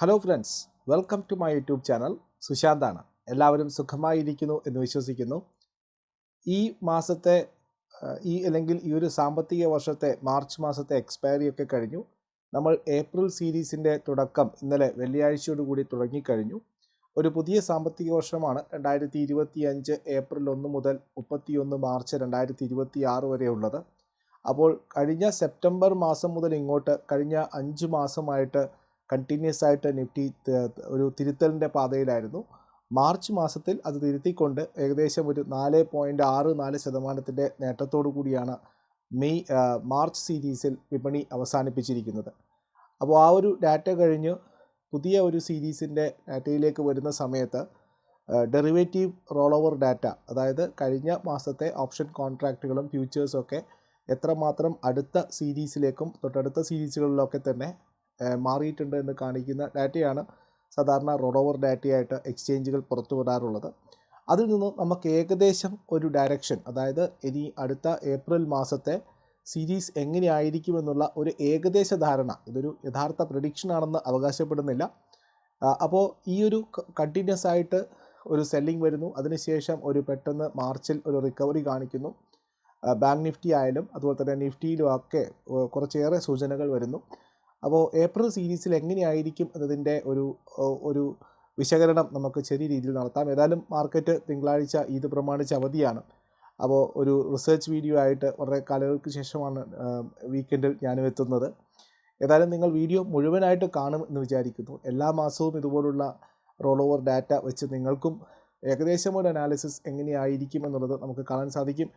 Hello friends welcome to my YouTube channel സുശാന്താണ്. എല്ലാവരും സുഖമായിരിക്കുന്നു എന്ന് വിശ്വസിക്കുന്നു. ഈ മാസത്തെ ഈ അല്ലെങ്കിൽ ഈ ഒരു സാമ്പത്തിക വർഷത്തെ മാർച്ച് മാസത്തെ എക്സ്പയറി ഒക്കെ കഴിഞ്ഞു. നമ്മൾ ഏപ്രിൽ സീരീസിന്റെ തുടക്കം ഇന്നലെ വെള്ളിയാഴ്ചയോടുകൂടി തുടങ്ങിക്കഴിഞ്ഞു. ഒരു പുതിയ സാമ്പത്തിക വർഷമാണ്. രണ്ടായിരത്തി ഇരുപത്തി അഞ്ച് ഏപ്രിൽ ഒന്ന് മുതൽ മുപ്പത്തിയൊന്ന് മാർച്ച് രണ്ടായിരത്തി ഇരുപത്തി ആറ് വരെ ഉള്ളത്. അപ്പോൾ കഴിഞ്ഞ സെപ്റ്റംബർ മാസം മുതൽ ഇങ്ങോട്ട് കഴിഞ്ഞ അഞ്ച് മാസമായിട്ട് കണ്ടിന്യൂസ് ആയിട്ട് നിഫ്റ്റി ഒരു തിരുത്തലിന്റെ പാതയിലായിരുന്നു. മാർച്ച് മാസത്തിൽ അത് തിരുത്തിക്കൊണ്ട് ഏകദേശം ഒരു നാല് പോയിന്റ് ആറ് നാല് ശതമാനത്തിന്റെ നേട്ടത്തോടു കൂടിയാണ് മെയ് മാർച്ച് സീരീസിൽ വിപണി അവസാനിപ്പിച്ചിരിക്കുന്നത്. അപ്പോൾ ആ ഒരു ഡാറ്റ കഴിഞ്ഞ് പുതിയ ഒരു സീരീസിന്റെ ഡാറ്റയിലേക്ക് വരുന്ന സമയത്ത് ഡെറിവേറ്റീവ് റോൾ ഓവർ ഡാറ്റ അതായത് കഴിഞ്ഞ മാസത്തെ ഓപ്ഷൻ കോൺട്രാക്റ്റുകളും ഫ്യൂച്ചേഴ്സും ഒക്കെ എത്രമാത്രം അടുത്ത സീരീസിലേക്കും തൊട്ടടുത്ത സീരീസുകളിലൊക്കെ തന്നെ മാറിയിട്ടുണ്ട് എന്ന് കാണിക്കുന്ന ഡാറ്റയാണ് സാധാരണ റോഡോവർ ഡാറ്റയായിട്ട് എക്സ്ചേഞ്ചുകൾ പുറത്തു വരാറുള്ളത്. അതിൽ നിന്ന് നമുക്ക് ഏകദേശം ഒരു ഡയറക്ഷൻ അതായത് ഇനി അടുത്ത ഏപ്രിൽ മാസത്തെ സീരീസ് എങ്ങനെയായിരിക്കുമെന്നുള്ള ഒരു ഏകദേശ ധാരണ. ഇതൊരു യഥാർത്ഥ പ്രഡിക്ഷൻ ആണെന്ന് അവകാശപ്പെടുന്നില്ല. അപ്പോൾ ഈ ഒരു കണ്ടിന്യൂസ് ആയിട്ട് ഒരു സെല്ലിംഗ് വരുന്നു. അതിനുശേഷം ഒരു പെട്ടെന്ന് മാർച്ചിൽ ഒരു റിക്കവറി കാണിക്കുന്നു. ബാങ്ക് നിഫ്റ്റി ആയാലും അതുപോലെ തന്നെ നിഫ്റ്റിയിലും ഒക്കെ കുറച്ചേറെ സൂചനകൾ വരുന്നു. അപ്പോൾ ഏപ്രിൽ സീരീസിൽ എങ്ങനെയായിരിക്കും എന്നതിന്റെ ഒരു ഒരു വിശകലനം നമുക്ക് ചെറിയ രീതിയിൽ നടത്താം. ഏതായാലും മാർക്കറ്റ് തിങ്കളാഴ്ച ഇത് പ്രമാണിച്ച് അവധിയാണ്. അപ്പോൾ ഒരു റിസർച്ച് വീഡിയോ ആയിട്ട് വളരെ കാലങ്ങൾക്ക് ശേഷമാണ് വീക്കെൻഡിൽ ഞാനും എത്തുന്നത്. ഏതായാലും നിങ്ങൾ വീഡിയോ മുഴുവനായിട്ട് കാണും എന്ന് വിചാരിക്കുന്നു. എല്ലാ മാസവും ഇതുപോലുള്ള റോൾ ഓവർ ഡാറ്റ വെച്ച് നിങ്ങൾക്കും ഏകദേശം ഒരു അനാലിസിസ് എങ്ങനെയായിരിക്കും എന്നുള്ളത് നമുക്ക് കാണാൻ സാധിക്കും.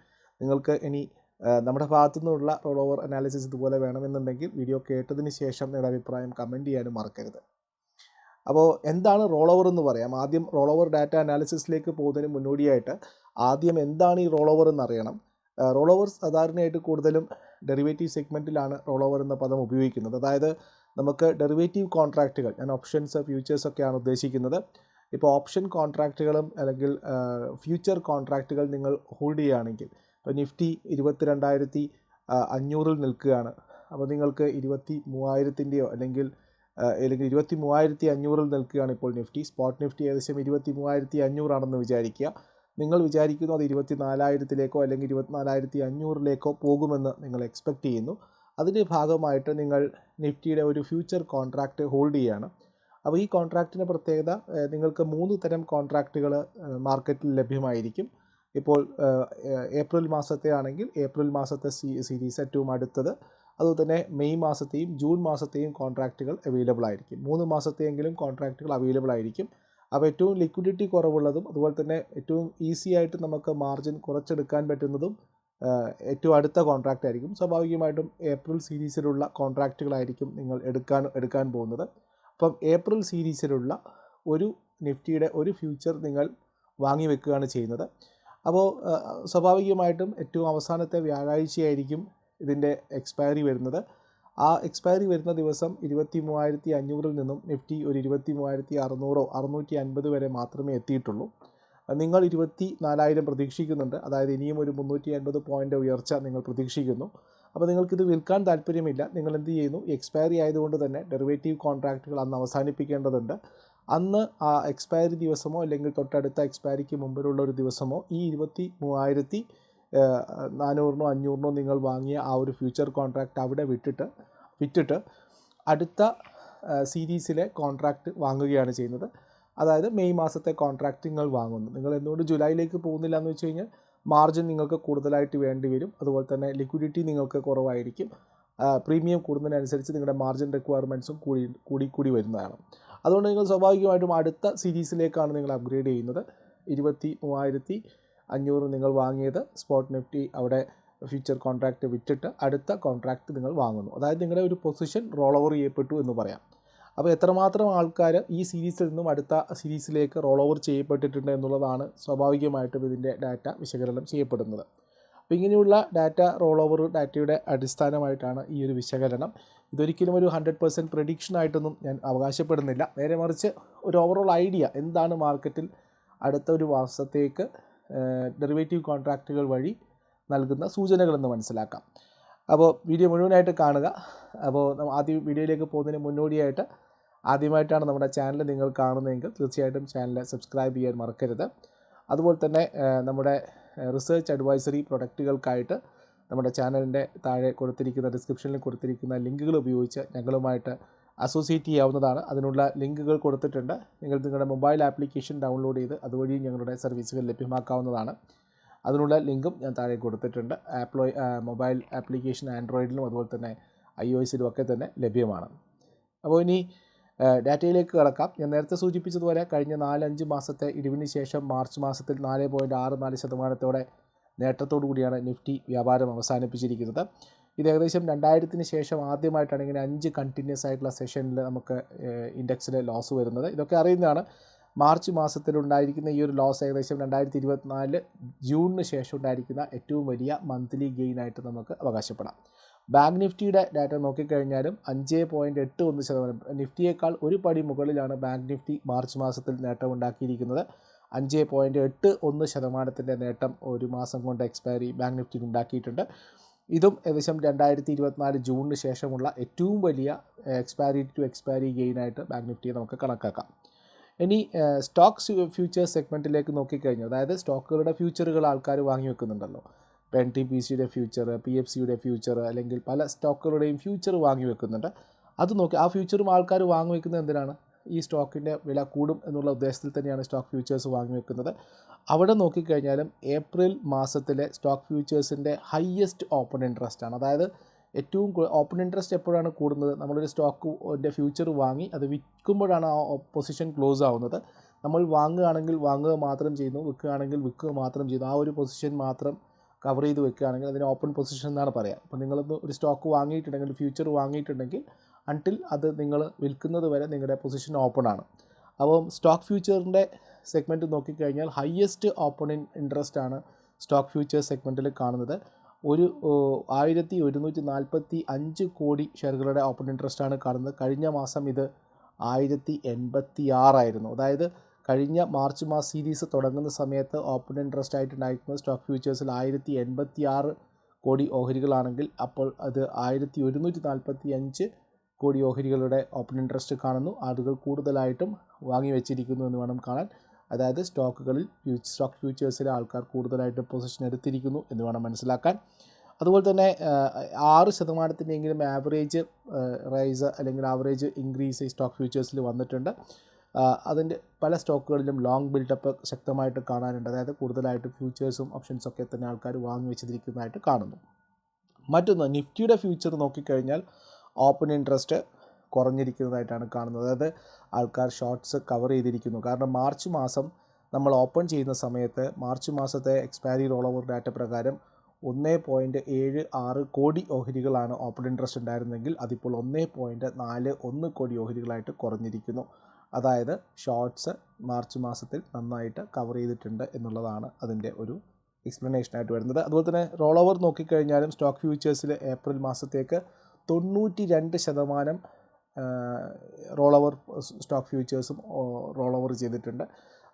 നിങ്ങൾക്ക് ഇനി നമ്മുടെ ഭാഗത്തു നിന്നുള്ള റോൾ ഓവർ അനാലിസിസ് ഇതുപോലെ വേണമെന്നുണ്ടെങ്കിൽ വീഡിയോ കേട്ടതിന് ശേഷം നിങ്ങളുടെ അഭിപ്രായം കമന്റ് ചെയ്യാനും മറക്കരുത്. അപ്പോൾ എന്താണ് റോൾ ഓവർ എന്ന് പറയാം? ആദ്യം റോൾ ഓവർ ഡാറ്റ അനാലിസിസിലേക്ക് പോകുന്നതിന് മുന്നോടിയായിട്ട് ആദ്യം എന്താണ് ഈ റോൾ ഓവർ എന്നറിയണം റോൾ ഓവർ സാധാരണയായിട്ട് കൂടുതലും ഡെറിവേറ്റീവ് സെഗ്മെന്റിലാണ് റോൾ ഓവർ എന്ന പദം ഉപയോഗിക്കുന്നത്. അതായത് നമുക്ക് ഡെറിവേറ്റീവ് കോൺട്രാക്റ്റുകൾ ഞാൻ ഓപ്ഷൻസ് ഫ്യൂച്ചേഴ്സ് ഒക്കെയാണ് ഉദ്ദേശിക്കുന്നത്. ഇപ്പോൾ ഓപ്ഷൻ കോൺട്രാക്റ്റുകളും അല്ലെങ്കിൽ ഫ്യൂച്ചർ കോൺട്രാക്റ്റുകൾ നിങ്ങൾ ഹോൾഡ് ചെയ്യുകയാണെങ്കിൽ ഇപ്പോൾ നിഫ്റ്റി ഇരുപത്തിരണ്ടായിരത്തി അഞ്ഞൂറിൽ നിൽക്കുകയാണ്. അപ്പോൾ നിങ്ങൾക്ക് ഇരുപത്തി മൂവായിരത്തിന്റെയോ അല്ലെങ്കിൽ അല്ലെങ്കിൽ ഇരുപത്തി മൂവായിരത്തി അഞ്ഞൂറിൽ നിൽക്കുകയാണ് ഇപ്പോൾ നിഫ്റ്റി. സ്പോട്ട് നിഫ്റ്റി ഏകദേശം ഇരുപത്തി മൂവായിരത്തി അഞ്ഞൂറാണെന്ന് വിചാരിക്കുക. നിങ്ങൾ വിചാരിക്കുന്നു അത് ഇരുപത്തി നാലായിരത്തിലേക്കോ അല്ലെങ്കിൽ ഇരുപത്തിനാലായിരത്തി അഞ്ഞൂറിലേക്കോ പോകുമെന്ന് നിങ്ങൾ എക്സ്പെക്റ്റ് ചെയ്യുന്നു. അതിന്റെ ഭാഗമായിട്ട് നിങ്ങൾ നിഫ്റ്റിയുടെ ഒരു ഫ്യൂച്ചർ കോൺട്രാക്റ്റ് ഹോൾഡ് ചെയ്യുകയാണ്. അപ്പോൾ ഈ കോൺട്രാക്റ്റിന്റെ പ്രത്യേകത നിങ്ങൾക്ക് മൂന്ന് തരം കോൺട്രാക്റ്റുകൾ മാർക്കറ്റിൽ ലഭ്യമായിരിക്കും. ഇപ്പോൾ ഏപ്രിൽ മാസത്തെ ആണെങ്കിൽ ഏപ്രിൽ മാസത്തെ സീ സീരീസ് ഏറ്റവും അടുത്തത്. അതുപോലെ തന്നെ മെയ് മാസത്തെയും ജൂൺ മാസത്തെയും കോൺട്രാക്റ്റുകൾ അവൈലബിൾ ആയിരിക്കും. മൂന്ന് മാസത്തെയെങ്കിലും കോൺട്രാക്റ്റുകൾ അവൈലബിൾ ആയിരിക്കും. അപ്പോൾ ഏറ്റവും ലിക്വിഡിറ്റി കുറവുള്ളതും അതുപോലെ തന്നെ ഏറ്റവും ഈസി ആയിട്ട് നമുക്ക് മാർജിൻ കുറച്ചെടുക്കാൻ പറ്റുന്നതും ഏറ്റവും അടുത്ത കോൺട്രാക്റ്റ് ആയിരിക്കും. സ്വാഭാവികമായിട്ടും ഏപ്രിൽ സീരീസിലുള്ള കോൺട്രാക്റ്റുകളായിരിക്കും നിങ്ങൾ എടുക്കാൻ എടുക്കാൻ പോകുന്നത്. അപ്പം ഏപ്രിൽ സീരീസിലുള്ള ഒരു നിഫ്റ്റിയുടെ ഒരു ഫ്യൂച്ചർ നിങ്ങൾ വാങ്ങി വെക്കുകയാണ് ചെയ്യുന്നത്. അപ്പോൾ സ്വാഭാവികമായിട്ടും ഏറ്റവും അവസാനത്തെ വ്യാഴാഴ്ചയായിരിക്കും ഇതിന്റെ എക്സ്പയറി വരുന്നത്. ആ എക്സ്പയറി വരുന്ന ദിവസം ഇരുപത്തി മൂവായിരത്തി അഞ്ഞൂറിൽ നിന്നും നിഫ്റ്റി ഒരു ഇരുപത്തി മൂവായിരത്തി അറുന്നൂറോ അറുന്നൂറ്റി അൻപത് വരെ മാത്രമേ എത്തിയിട്ടുള്ളൂ. നിങ്ങൾ ഇരുപത്തി നാലായിരം പ്രതീക്ഷിക്കുന്നുണ്ട്. അതായത് ഇനിയും ഒരു മുന്നൂറ്റി അൻപത് പോയിന്റ് ഉയർച്ച നിങ്ങൾ പ്രതീക്ഷിക്കുന്നു. അപ്പോൾ നിങ്ങൾക്കിത് വിൽക്കാൻ താല്പര്യമില്ല. നിങ്ങൾ എന്ത് ചെയ്യുന്നു? എക്സ്പയറി ആയതുകൊണ്ട് തന്നെ ഡെറിവേറ്റീവ് കോൺട്രാക്റ്റുകൾ അന്ന് അവസാനിപ്പിക്കേണ്ടതുണ്ട്. അന്ന് ആ എക്സ്പയറി ദിവസമോ അല്ലെങ്കിൽ തൊട്ടടുത്ത എക്സ്പയറിക്ക് മുമ്പിലുള്ള ഒരു ദിവസമോ ഈ ഇരുപത്തി മൂവായിരത്തി നാനൂറിനോ അഞ്ഞൂറിനോ നിങ്ങൾ വാങ്ങിയ ആ ഒരു ഫ്യൂച്ചർ കോൺട്രാക്റ്റ് അവിടെ വിട്ടിട്ട് വിറ്റിട്ട് അടുത്ത സീരീസിലെ കോൺട്രാക്റ്റ് വാങ്ങുകയാണ് ചെയ്യുന്നത്. അതായത് മെയ് മാസത്തെ കോൺട്രാക്റ്റ് നിങ്ങൾ വാങ്ങുന്നു. നിങ്ങൾ എന്തുകൊണ്ട് ജൂലൈയിലേക്ക് പോകുന്നില്ല എന്ന് വെച്ച് കഴിഞ്ഞാൽ മാർജിൻ നിങ്ങൾക്ക് കൂടുതലായിട്ട് വേണ്ടി വരും. അതുപോലെ തന്നെ ലിക്വിഡിറ്റി നിങ്ങൾക്ക് കുറവായിരിക്കും. പ്രീമിയം കൂടുന്നതിനനുസരിച്ച് നിങ്ങളുടെ മാർജിൻ റിക്വയർമെന്റ്സും കൂടി കൂടി കൂടി വരുന്നതാണ്. അതുകൊണ്ട് നിങ്ങൾ സ്വാഭാവികമായിട്ടും അടുത്ത സീരീസിലേക്കാണ് നിങ്ങൾ അപ്ഗ്രേഡ് ചെയ്യുന്നത്. ഇരുപത്തി മൂവായിരത്തി അഞ്ഞൂറ് നിങ്ങൾ വാങ്ങിയത് സ്പോട്ട് നിഫ്റ്റി അവിടെ ഫ്യൂച്ചർ കോൺട്രാക്റ്റ് വിറ്റിട്ട് അടുത്ത കോൺട്രാക്റ്റ് നിങ്ങൾ വാങ്ങുന്നു. അതായത് നിങ്ങളുടെ ഒരു പൊസിഷൻ റോൾ ഓവർ ചെയ്യപ്പെട്ടു എന്ന് പറയാം. അപ്പോൾ എത്രമാത്രം ആൾക്കാർ ഈ സീരീസിൽ നിന്നും അടുത്ത സീരീസിലേക്ക് റോൾ ഓവർ ചെയ്യപ്പെട്ടിട്ടുണ്ട് എന്നുള്ളതാണ് സ്വാഭാവികമായിട്ടും ഇതിന്റെ ഡാറ്റ വിശകലനം ചെയ്യപ്പെടുന്നത്. അപ്പോൾ ഇങ്ങനെയുള്ള ഡാറ്റ റോൾ ഓവർ ഡാറ്റയുടെ അടിസ്ഥാനമായിട്ടാണ് ഈ ഒരു വിശകലനം. ഇതൊരിക്കലും ഒരു ഹൺഡ്രഡ് പെർസെന്റ് പ്രഡിക്ഷൻ ആയിട്ടൊന്നും ഞാൻ അവകാശപ്പെടുന്നില്ല. നേരെ മറിച്ച് ഒരു ഓവറോൾ ഐഡിയ എന്താണ് മാർക്കറ്റിൽ അടുത്ത ഒരു മാസത്തേക്ക് ഡെറിവേറ്റീവ് കോൺട്രാക്റ്റുകൾ വഴി നൽകുന്ന സൂചനകളെന്ന് മനസ്സിലാക്കാം. അപ്പോൾ വീഡിയോ മുഴുവനായിട്ട് കാണുക. അപ്പോൾ ആദ്യം വീഡിയോയിലേക്ക് പോകുന്നതിന് മുന്നോടിയായിട്ട് ആദ്യമായിട്ടാണ് നമ്മുടെ ചാനൽ നിങ്ങൾ കാണുന്നതെങ്കിൽ തീർച്ചയായിട്ടും ചാനൽ സബ്സ്ക്രൈബ് ചെയ്യാൻ മറക്കരുത്. അതുപോലെ തന്നെ നമ്മുടെ റിസർച്ച് അഡ്വൈസറി പ്രൊഡക്റ്റുകൾക്കായിട്ട് നമ്മുടെ ചാനലിന്റെ താഴെ കൊടുത്തിരിക്കുന്ന ഡിസ്ക്രിപ്ഷനിൽ കൊടുത്തിരിക്കുന്ന ലിങ്കുകൾ ഉപയോഗിച്ച് ഞങ്ങളുമായിട്ട് അസോസിയേറ്റ് ചെയ്യാവുന്നതാണ്. അതിനുള്ള ലിങ്കുകൾ കൊടുത്തിട്ടുണ്ട്. നിങ്ങൾ നിങ്ങളുടെ മൊബൈൽ ആപ്ലിക്കേഷൻ ഡൗൺലോഡ് ചെയ്ത് അതുവഴി ഞങ്ങളുടെ സർവീസുകൾ ലഭ്യമാക്കാവുന്നതാണ്. അതിനുള്ള ലിങ്കും ഞാൻ താഴെ കൊടുത്തിട്ടുണ്ട്. ആപ്ലോ മൊബൈൽ ആപ്ലിക്കേഷൻ ആൻഡ്രോയിഡിലും അതുപോലെ തന്നെ ഐ ഒ എസിലും ഒക്കെ തന്നെ ലഭ്യമാണ്. അപ്പോൾ ഇനി ഡാറ്റയിലേക്ക് കിടക്കാം. ഞാൻ നേരത്തെ സൂചിപ്പിച്ചതുപോലെ കഴിഞ്ഞ നാലഞ്ച് മാസത്തെ ഇടിവിന് ശേഷം മാർച്ച് മാസത്തിൽ നാല് പോയിന്റ് ആറ് നാല് ശതമാനത്തോടെ നേട്ടത്തോടു കൂടിയാണ് നിഫ്റ്റി വ്യാപാരം അവസാനിപ്പിച്ചിരിക്കുന്നത്. ഇത് ഏകദേശം രണ്ടായിരത്തിന് ശേഷം ആദ്യമായിട്ടാണ് ഇങ്ങനെ അഞ്ച് കണ്ടിന്യൂസ് ആയിട്ടുള്ള സെഷനിൽ നമുക്ക് ഇൻഡെക്സിൽ ലോസ് വരുന്നത്. ഇതൊക്കെ അറിയുന്നതാണ്. മാർച്ച് മാസത്തിൽ ഉണ്ടായിരിക്കുന്ന ഈ ഒരു ലോസ് ഏകദേശം രണ്ടായിരത്തി ഇരുപത്തിനാല് ജൂണിന് ശേഷം ഉണ്ടായിരിക്കുന്ന ഏറ്റവും വലിയ മന്ത്ലി ഗെയിൻ ആയിട്ട് നമുക്ക് അവകാശപ്പെടാം. ബാങ്ക് നിഫ്റ്റിയുടെ ഡാറ്റ നോക്കിക്കഴിഞ്ഞാലും അഞ്ച് പോയിന്റ് എട്ട് ഒന്ന് ശതമാനം നിഫ്റ്റിയേക്കാൾ ഒരു പടി മുകളിലാണ് ബാങ്ക് നിഫ്റ്റി മാർച്ച് മാസത്തിൽ നേട്ടമുണ്ടാക്കിയിരിക്കുന്നത് അഞ്ച് പോയിന്റ് എട്ട് ഒന്ന് ശതമാനത്തിന്റെ നേട്ടം ഒരു മാസം കൊണ്ട് എക്സ്പയറി ബാങ്ക് നിഫ്റ്റി ഉണ്ടാക്കിയിട്ടുണ്ട്. ഇതും ഏകദേശം രണ്ടായിരത്തി ഇരുപത്തിനാല് ജൂണിന് ശേഷമുള്ള ഏറ്റവും വലിയ എക്സ്പയറി ടു എക്സ്പയറി ഗെയിനായിട്ട് ബാങ്ക് നിഫ്റ്റിയെ നമുക്ക് കണക്കാക്കാം. ഇനി സ്റ്റോക്സ് ഫ്യൂച്ചേഴ്സ് സെഗ്മെന്റിലേക്ക് നോക്കിക്കഴിഞ്ഞാൽ അതായത് സ്റ്റോക്കുകളുടെ ഫ്യൂച്ചറുകൾ ആൾക്കാർ വാങ്ങി വെക്കുന്നുണ്ടല്ലോ ഇപ്പോൾ എൻ ടി പി സിയുടെ ഫ്യൂച്ചർ പി എഫ് സിയുടെ ഫ്യൂച്ചർ അല്ലെങ്കിൽ പല സ്റ്റോക്കുകളുടെയും ഫ്യൂച്ചർ വാങ്ങി വെക്കുന്നുണ്ട്. അത് നോക്കി ആ ഫ്യൂച്ചറും ആൾക്കാർ വാങ്ങി വെക്കുന്നത് എന്തിനാണ്? ഈ സ്റ്റോക്കിന്റെ വില കൂടും എന്നുള്ള ഉദ്ദേശത്തിൽ തന്നെയാണ് സ്റ്റോക്ക് ഫ്യൂച്ചേഴ്സ് വാങ്ങി വെക്കുന്നത്. അവിടെ നോക്കിക്കഴിഞ്ഞാലും ഏപ്രിൽ മാസത്തിലെ സ്റ്റോക്ക് ഫ്യൂച്ചേഴ്സിന്റെ ഹയ്യസ്റ്റ് ഓപ്പൺ ഇൻട്രസ്റ്റ് ആണ്. അതായത് ഏറ്റവും ഓപ്പൺ ഇൻട്രസ്റ്റ് എപ്പോഴാണ് കൂടുന്നത്? നമ്മളൊരു സ്റ്റോക്കിന്റെ ഫ്യൂച്ചർ വാങ്ങി അത് വിൽക്കുമ്പോഴാണ് ആ പൊസിഷൻ ക്ലോസ് ആവുന്നത്. നമ്മൾ വാങ്ങുകയാണെങ്കിൽ വാങ്ങുക മാത്രം ചെയ്യുന്നു വിൽക്കുകയാണെങ്കിൽ വിൽക്കുക മാത്രം ചെയ്യുന്നു. ആ ഒരു പൊസിഷൻ മാത്രം കവർ ചെയ്ത് വെക്കുകയാണെങ്കിൽ അതിന് ഓപ്പൺ പൊസിഷൻ എന്നാണ് പറയുക അപ്പോൾ നിങ്ങളൊന്ന് ഒരു സ്റ്റോക്ക് വാങ്ങിയിട്ടുണ്ടെങ്കിൽ ഫ്യൂച്ചർ വാങ്ങിയിട്ടുണ്ടെങ്കിൽ അൺടിൽ അത് നിങ്ങൾ വിൽക്കുന്നത് വരെ നിങ്ങളുടെ പൊസിഷൻ ഓപ്പൺ ആണ്. അപ്പം സ്റ്റോക്ക് ഫ്യൂച്ചറിന്റെ സെഗ്മെന്റ് നോക്കിക്കഴിഞ്ഞാൽ ഹയ്യസ്റ്റ് ഓപ്പൺ ഇൻ ഇൻട്രസ്റ്റ് ആണ് സ്റ്റോക്ക് ഫ്യൂച്ചർ സെഗ്മെന്റിൽ കാണുന്നത്. ഒരു ആയിരത്തി ഒരുന്നൂറ്റി നാൽപ്പത്തി അഞ്ച് കോടി ഷെയറുകളുടെ ഓപ്പൺ ഇൻട്രസ്റ്റ് ആണ് കാണുന്നത്. കഴിഞ്ഞ മാസം ഇത് ആയിരത്തി എൺപത്തി ആറായിരുന്നു അതായത് കഴിഞ്ഞ മാർച്ച് മാസ് സീരീസ് തുടങ്ങുന്ന സമയത്ത് ഓപ്പൺ ഇൻട്രസ്റ്റ് ആയിട്ടുണ്ടായിരുന്ന സ്റ്റോക്ക് ഫ്യൂച്ചേഴ്സിൽ ആയിരത്തി എൺപത്തി ആറ് കോടി ഓഹരികളാണെങ്കിൽ അപ്പോൾ അത് ആയിരത്തി ഒരുന്നൂറ്റി നാൽപ്പത്തി അഞ്ച് കോടി ഓഹരികളുടെ ഓപ്പൺ ഇൻട്രസ്റ്റ് കാണുന്നു. ആളുകൾ കൂടുതലായിട്ടും വാങ്ങി വെച്ചിരിക്കുന്നു എന്ന് വേണം കാണാൻ. അതായത് സ്റ്റോക്കുകളിൽ സ്റ്റോക്ക് ഫ്യൂച്ചേഴ്സിലെ ആൾക്കാർ കൂടുതലായിട്ട് പൊസിഷൻ എടുത്തിരിക്കുന്നു എന്ന് വേണം മനസ്സിലാക്കാൻ. അതുപോലെ തന്നെ ആറ് ശതമാനത്തിന്റെയെങ്കിലും ആവറേജ് റൈസ് അല്ലെങ്കിൽ ആവറേജ് ഇൻക്രീസ് ഈ സ്റ്റോക്ക് ഫ്യൂച്ചേഴ്സിൽ വന്നിട്ടുണ്ട്. അതിന്റെ പല സ്റ്റോക്കുകളിലും ലോങ് ബിൽഡപ്പ് ശക്തമായിട്ട് കാണാനുണ്ട്. അതായത് കൂടുതലായിട്ട് ഫ്യൂച്ചേഴ്സും ഓപ്ഷൻസൊക്കെ തന്നെ ആൾക്കാർ വാങ്ങി വെച്ചിരിക്കുന്നതായിട്ട് കാണുന്നു. മറ്റൊന്ന് നിഫ്റ്റിയുടെ ഫ്യൂച്ചർ നോക്കിക്കഴിഞ്ഞാൽ ഓപ്പൺ ഇൻട്രസ്റ്റ് കുറഞ്ഞിരിക്കുന്നതായിട്ടാണ് കാണുന്നത്. അതായത് ആൾക്കാർ ഷോർട്ട്സ് കവർ ചെയ്തിരിക്കുന്നു. കാരണം മാർച്ച് മാസം നമ്മൾ ഓപ്പൺ ചെയ്യുന്ന സമയത്ത് മാർച്ച് മാസത്തെ എക്സ്പയറി റോൾ ഓവർ ഡാറ്റ പ്രകാരം ഒന്ന് പോയിന്റ് ഏഴ് ആറ് കോടി ഓഹരികളാണ് ഓപ്പൺ ഇൻട്രസ്റ്റ് ഉണ്ടായിരുന്നെങ്കിൽ അതിപ്പോൾ ഒന്ന് പോയിന്റ് നാല് ഒന്ന് കോടി ഓഹരികളായിട്ട് കുറഞ്ഞിരിക്കുന്നു. അതായത് ഷോർട്ട്സ് മാർച്ച് മാസത്തിൽ നന്നായിട്ട് കവർ ചെയ്തിട്ടുണ്ട് എന്നുള്ളതാണ് അതിന്റെ ഒരു എക്സ്പ്ലനേഷനായിട്ട് വരുന്നത്. അതുപോലെ തന്നെ റോൾ ഓവർ നോക്കിക്കഴിഞ്ഞാലും സ്റ്റോക്ക് ഫ്യൂച്ചേഴ്സിൽ ഏപ്രിൽ മാസത്തേക്ക് തൊണ്ണൂറ്റി രണ്ട് ശതമാനം റോൾ ഓവർ സ്റ്റോക്ക് ഫ്യൂച്ചേഴ്സും റോൾ ഓവർ ചെയ്തിട്ടുണ്ട്.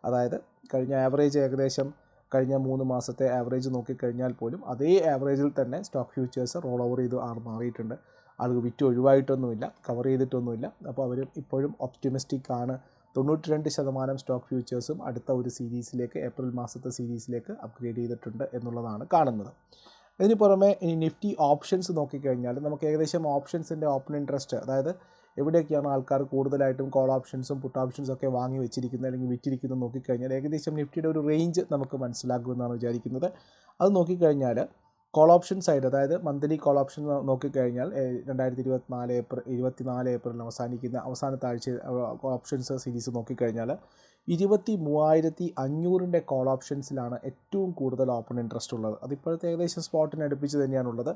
അതായത് കഴിഞ്ഞ ആവറേജ് ഏകദേശം കഴിഞ്ഞ മൂന്ന് മാസത്തെ ആവറേജ് നോക്കിക്കഴിഞ്ഞാൽ പോലും അതേ ആവറേജിൽ തന്നെ സ്റ്റോക്ക് ഫ്യൂച്ചേഴ്സ് റോൾ ഓവർ ചെയ്ത് ആർ മാറിയിട്ടുണ്ട്. ആളുകൾ വിറ്റ് ഒഴിവായിട്ടൊന്നുമില്ല കവർ ചെയ്തിട്ടൊന്നുമില്ല. അപ്പോൾ അവർ ഇപ്പോഴും ഒപ്റ്റിമിസ്റ്റിക് ആണ്. തൊണ്ണൂറ്റി രണ്ട് ശതമാനം സ്റ്റോക്ക് ഫ്യൂച്ചേഴ്സും അടുത്ത ഒരു സീരീസിലേക്ക് ഏപ്രിൽ മാസത്തെ സീരീസിലേക്ക് അപ്ഗ്രേഡ് ചെയ്തിട്ടുണ്ട് എന്നുള്ളതാണ് കാണുന്നത്. ഇതിന് പുറമെ ഇനി നിഫ്റ്റി ഓപ്ഷൻസ് നോക്കിക്കഴിഞ്ഞാൽ നമുക്ക് ഏകദേശം ഓപ്ഷൻസിന്റെ ഓപ്പൺ ഇൻട്രസ്റ്റ് അതായത് എവിടെയൊക്കെയാണ് ആൾക്കാർ കൂടുതലായിട്ടും കോൾ ഓപ്ഷൻസും പുട്ട് ഓപ്ഷൻസും ഒക്കെ വാങ്ങി വെച്ചിരിക്കുന്നത് അല്ലെങ്കിൽ വിറ്റിരിക്കുന്നത് നോക്കിക്കഴിഞ്ഞാൽ ഏകദേശം നിഫ്റ്റിയുടെ ഒരു റേഞ്ച് നമുക്ക് മനസ്സിലാക്കുമെന്നാണ് വിചാരിക്കുന്നത്. അത് നോക്കിക്കഴിഞ്ഞാൽ കോൾ ഓപ്ഷൻ സൈഡ് അതായത് മന്ത്ലി കോൾ ഓപ്ഷൻ നോക്കിക്കഴിഞ്ഞാൽ രണ്ടായിരത്തി ഇരുപത്തിനാല് ഏപ്രിൽ ഇരുപത്തിനാല് ഏപ്രിലിൽ അവസാനിക്കുന്ന അവസാനത്തെ ആഴ്ച ഓപ്ഷൻസ് സീരീസ് നോക്കിക്കഴിഞ്ഞാൽ ഇരുപത്തി മൂവായിരത്തി അഞ്ഞൂറിന്റെ കോൾ ഓപ്ഷൻസിലാണ് ഏറ്റവും കൂടുതൽ ഓപ്പൺ ഇൻട്രസ്റ്റ് ഉള്ളത്. അതിപ്പോഴത്തെ ഏകദേശം സ്പോട്ടിന് അടുപ്പിച്ച് തന്നെയാണുള്ളത്.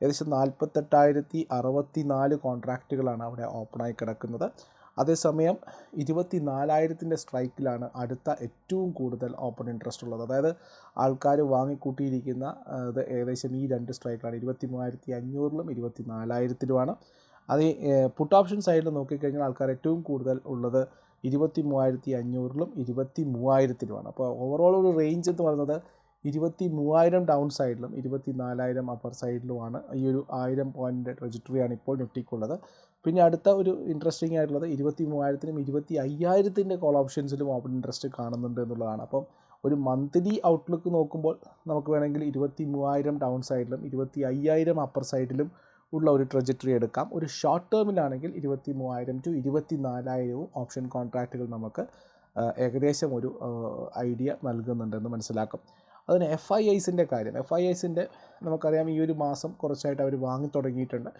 ഏകദേശം നാൽപ്പത്തെട്ടായിരത്തി അറുപത്തി നാല് കോൺട്രാക്റ്റുകളാണ് അവിടെ ഓപ്പണായി കിടക്കുന്നത്. അതേസമയം ഇരുപത്തി നാലായിരത്തിന്റെ സ്ട്രൈക്കിലാണ് അടുത്ത ഏറ്റവും കൂടുതൽ ഓപ്പൺ ഇൻട്രസ്റ്റ് ഉള്ളത്. അതായത് ആൾക്കാർ വാങ്ങിക്കൂട്ടിയിരിക്കുന്ന അത് ഏകദേശം ഈ രണ്ട് സ്ട്രൈക്കിലാണ് ഇരുപത്തി മൂവായിരത്തി അഞ്ഞൂറിലും ഇരുപത്തി നാലായിരത്തിലുമാണ് അത് പുട്ട് ഓപ്ഷൻ സൈഡിൽ നോക്കിക്കഴിഞ്ഞാൽ ആൾക്കാർ ഏറ്റവും കൂടുതൽ ഉള്ളത് ഇരുപത്തി മൂവായിരത്തി അഞ്ഞൂറിലും ഇരുപത്തി മൂവായിരത്തിലുമാണ് അപ്പോൾ ഓവറോൾ ഒരു റേഞ്ച് എന്ന് പറയുന്നത് ഇരുപത്തി മൂവായിരം ഡൗൺ സൈഡിലും ഇരുപത്തി നാലായിരം അപ്പർ സൈഡിലുമാണ് ഈ ഒരു ആയിരം പോയിന്റ് ട്രജറ്ററിയാണ് ഇപ്പോൾ നിഫ്റ്റിക്കുള്ളത് പിന്നെ അടുത്ത ഒരു ഇൻട്രസ്റ്റിംഗ് ആയിട്ടുള്ളത് ഇരുപത്തി മൂവായിരത്തിനും ഇരുപത്തി അയ്യായിരത്തിന്റെ കോൾ ഓപ്ഷൻസിലും ഓപ്പൺ ഇൻട്രസ്റ്റ് കാണുന്നുണ്ട് എന്നുള്ളതാണ്. അപ്പം ഒരു മന്ത്ലി ഔട്ട്ലുക്ക് നോക്കുമ്പോൾ നമുക്ക് വേണമെങ്കിൽ ഇരുപത്തി മൂവായിരം ഡൗൺ സൈഡിലും ഇരുപത്തി അയ്യായിരം അപ്പർ സൈഡിലും ഉള്ള ഒരു ട്രജറ്ററി എടുക്കാം. ഒരു ഷോർട്ട് ടേമിലാണെങ്കിൽ ഇരുപത്തി മൂവായിരം ടു ഇരുപത്തി നാലായിരവും ഓപ്ഷൻ കോൺട്രാക്റ്റുകൾ നമുക്ക് ഏകദേശം ഒരു ഐഡിയ നൽകുന്നുണ്ടെന്ന് മനസ്സിലാക്കും. അതിന് എഫ് ഐ ഐസിന്റെ കാര്യം. എഫ് ഐ ഐസിന്റെ നമുക്കറിയാം ഈ ഒരു മാസം കുറച്ചായിട്ട് അവർ വാങ്ങി തുടങ്ങിയിട്ടുണ്ട്.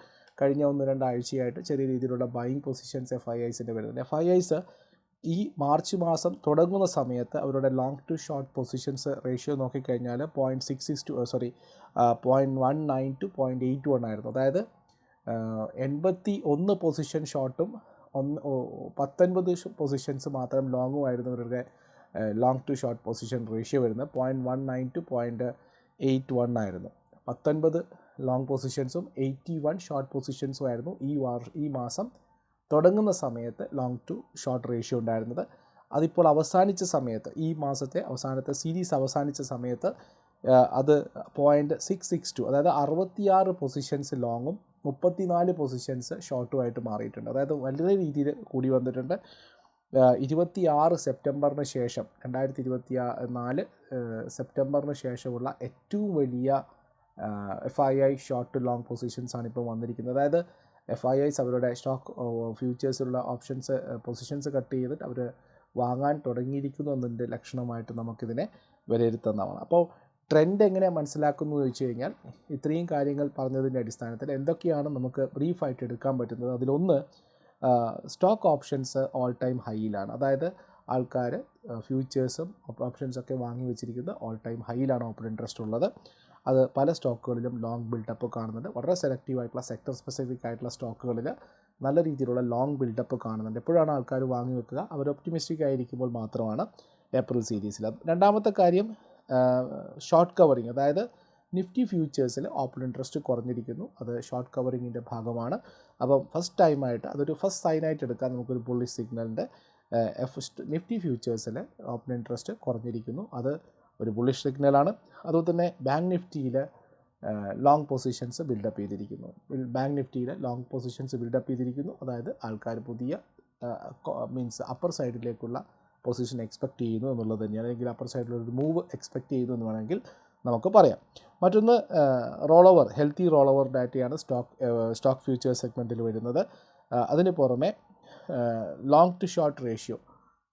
കഴിഞ്ഞ ഒന്ന് രണ്ടാഴ്ചയായിട്ട് ചെറിയ രീതിയിലുള്ള ബൈയിങ് പൊസിഷൻസ് എഫ് ഐ ഐസിന്റെ വരുന്നുണ്ട്. എഫ് ഐ ഐസ് ഈ മാർച്ച് മാസം തുടങ്ങുന്ന സമയത്ത് അവരുടെ long to short positions ratio നോക്കിക്കഴിഞ്ഞാൽ point six six two sorry point one nine two point eight one ആയിരുന്നു. അതായത് എൺപത്തി ഒന്ന് പൊസിഷൻ ഷോർട്ടും ഒന്ന് പത്തൊൻപത് പൊസിഷൻസ് മാത്രം ലോങ്ങും ആയിരുന്നു അവരുടെ long to short position ratio വരുന്നത്. Point one nine two point eight one ആയിരുന്നു. പത്തൊൻപത് ലോങ് പൊസിഷൻസും എയ്റ്റി വൺ ഷോർട്ട് പൊസിഷൻസും ആയിരുന്നു ഈ വാർ ഈ മാസം തുടങ്ങുന്ന സമയത്ത് ലോങ് ടു ഷോർട്ട് റേഷ്യോ ഉണ്ടായിരുന്നത്. അതിപ്പോൾ അവസാനിച്ച സമയത്ത് ഈ മാസത്തെ അവസാനത്തെ സീരീസ് അവസാനിച്ച സമയത്ത് അത് പോയിന്റ് സിക്സ് സിക്സ് ടു അതായത് അറുപത്തിയാറ് പൊസിഷൻസ് ലോങ്ങും മുപ്പത്തിനാല് പൊസിഷൻസ് ഷോർട്ടും ആയിട്ട് മാറിയിട്ടുണ്ട്. അതായത് വളരെ രീതിയിൽ കൂടി വന്നിട്ടുണ്ട്. ഇരുപത്തി ആറ് സെപ്റ്റംബറിന് ശേഷം രണ്ടായിരത്തി ഇരുപത്തി നാല് സെപ്റ്റംബറിന് ശേഷമുള്ള ഏറ്റവും വലിയ F I I short to long പൊസിഷൻസാണ് ഇപ്പോൾ വന്നിരിക്കുന്നത്. അതായത് എഫ് ഐ ഐസ് അവരുടെ സ്റ്റോക്ക് ഫ്യൂച്ചേഴ്സിലുള്ള ഓപ്ഷൻസ് പൊസിഷൻസ് കട്ട് ചെയ്തിട്ട് അവർ വാങ്ങാൻ തുടങ്ങിയിരിക്കുന്നു എന്നതിന്റെ ലക്ഷണമായിട്ട് നമുക്കിതിനെ വിലയിരുത്തുന്നതാണ്. അപ്പോൾ ട്രെൻഡ് എങ്ങനെ മനസ്സിലാക്കുന്നു എന്ന് ചോദിച്ചു കഴിഞ്ഞാൽ ഇത്രയും കാര്യങ്ങൾ പറഞ്ഞതിന്റെ അടിസ്ഥാനത്തിൽ എന്തൊക്കെയാണ് നമുക്ക് ബ്രീഫായിട്ട് എടുക്കാൻ പറ്റുന്നത്? അതിലൊന്ന് സ്റ്റോക്ക് ഓപ്ഷൻസ് ഓൾ ടൈം ഹൈയിലാണ് അതായത് ആൾക്കാർ ഫ്യൂച്ചേഴ്സും ഓപ്ഷൻസൊക്കെ വാങ്ങി വെച്ചിരിക്കുന്നത് ഓൾ ടൈം ഹൈയിലാണ് ഓപ്പൺ ഇൻട്രസ്റ്റ് ഉള്ളത്. അത് പല സ്റ്റോക്കുകളിലും ലോങ് ബിൽഡപ്പ് കാണുന്നുണ്ട്. വളരെ സെലക്റ്റീവ് ആയിട്ടുള്ള സെക്ടർ സ്പെസിഫിക് ആയിട്ടുള്ള സ്റ്റോക്കുകളിൽ നല്ല രീതിയിലുള്ള ലോങ് ബിൽഡപ്പ് കാണുന്നുണ്ട്. എപ്പോഴാണ് ആൾക്കാർ വാങ്ങി വെക്കുക അവർ ഒപ്റ്റിമിസ്റ്റിക് ആയിരിക്കുമ്പോൾ മാത്രമാണ് ഏപ്രിൽ സീരീസിൽ രണ്ടാമത്തെ കാര്യം ഷോർട്ട് കവറിങ് അതായത് നിഫ്റ്റി ഫ്യൂച്ചേഴ്സിൽ ഓപ്പൺ ഇൻട്രസ്റ്റ് കുറഞ്ഞിരിക്കുന്നു. അത് ഷോർട്ട് കവറിങ്ങിന്റെ ഭാഗമാണ്. അപ്പം ഫസ്റ്റ് ടൈമായിട്ട് അതൊരു ഫസ്റ്റ് സൈനായിട്ട് എടുക്കാൻ നമുക്കൊരു ബുള്ളിഷ് സിഗ്നലിന്റെ നിഫ്റ്റി ഫ്യൂച്ചേഴ്സിൽ ഓപ്പൺ ഇൻട്രസ്റ്റ് കുറഞ്ഞിരിക്കുന്നു. അത് ഒരു ബുള്ളിഷ് സിഗ്നലാണ് അതുപോലെ തന്നെ ബാങ്ക് നിഫ്റ്റിയിൽ ലോങ് പൊസിഷൻസ് ബിൽഡപ്പ് ചെയ്തിരിക്കുന്നു. ബാങ്ക് നിഫ്റ്റിയിൽ ലോങ് പൊസിഷൻസ് ബിൽഡപ്പ് ചെയ്തിരിക്കുന്നു. അതായത് ആൾക്കാർ പുതിയ മീൻസ് അപ്പർ സൈഡിലേക്കുള്ള പൊസിഷൻ എക്സ്പെക്റ്റ് ചെയ്യുന്നു എന്നുള്ളത് തന്നെയാണ്. അല്ലെങ്കിൽ അപ്പർ സൈഡിലൊരു മൂവ് എക്സ്പെക്റ്റ് ചെയ്യുന്നു എന്ന് വേണമെങ്കിൽ നമുക്ക് പറയാം. മറ്റൊന്ന് roll over healthy roll over ഡാറ്റയാണ് സ്റ്റോക്ക് സ്റ്റോക്ക് ഫ്യൂച്ചേഴ്സ് സെഗ്മെന്റിൽ വരുന്നത്. അതിന് പുറമെ long to short ratio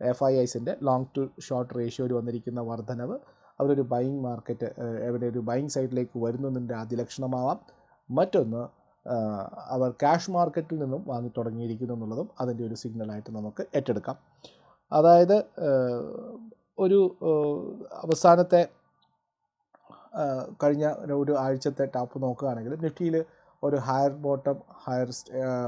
F I ഐസിന്റെ long to short റേഷ്യോയിൽ വന്നിരിക്കുന്ന വർധനവ് അവരൊരു ബൈങ് മാർക്കറ്റ് അവരുടെ ഒരു ബൈങ് സൈഡിലേക്ക് വരുന്നതിന്റെ ആദ്യ ലക്ഷണമാവാം മറ്റൊന്ന് അവർ ക്യാഷ് മാർക്കറ്റിൽ നിന്നും വാങ്ങി തുടങ്ങിയിരിക്കുന്നു എന്നുള്ളതും അതിന്റെ ഒരു സിഗ്നലായിട്ട് നമുക്ക് ഏറ്റെടുക്കാം. അതായത് ഒരു അവസാനത്തെ കഴിഞ്ഞ ഒരു ആഴ്ചത്തെ ടാപ്പ് നോക്കുകയാണെങ്കിൽ നിഫ്റ്റിയിൽ ഒരു higher bottom higher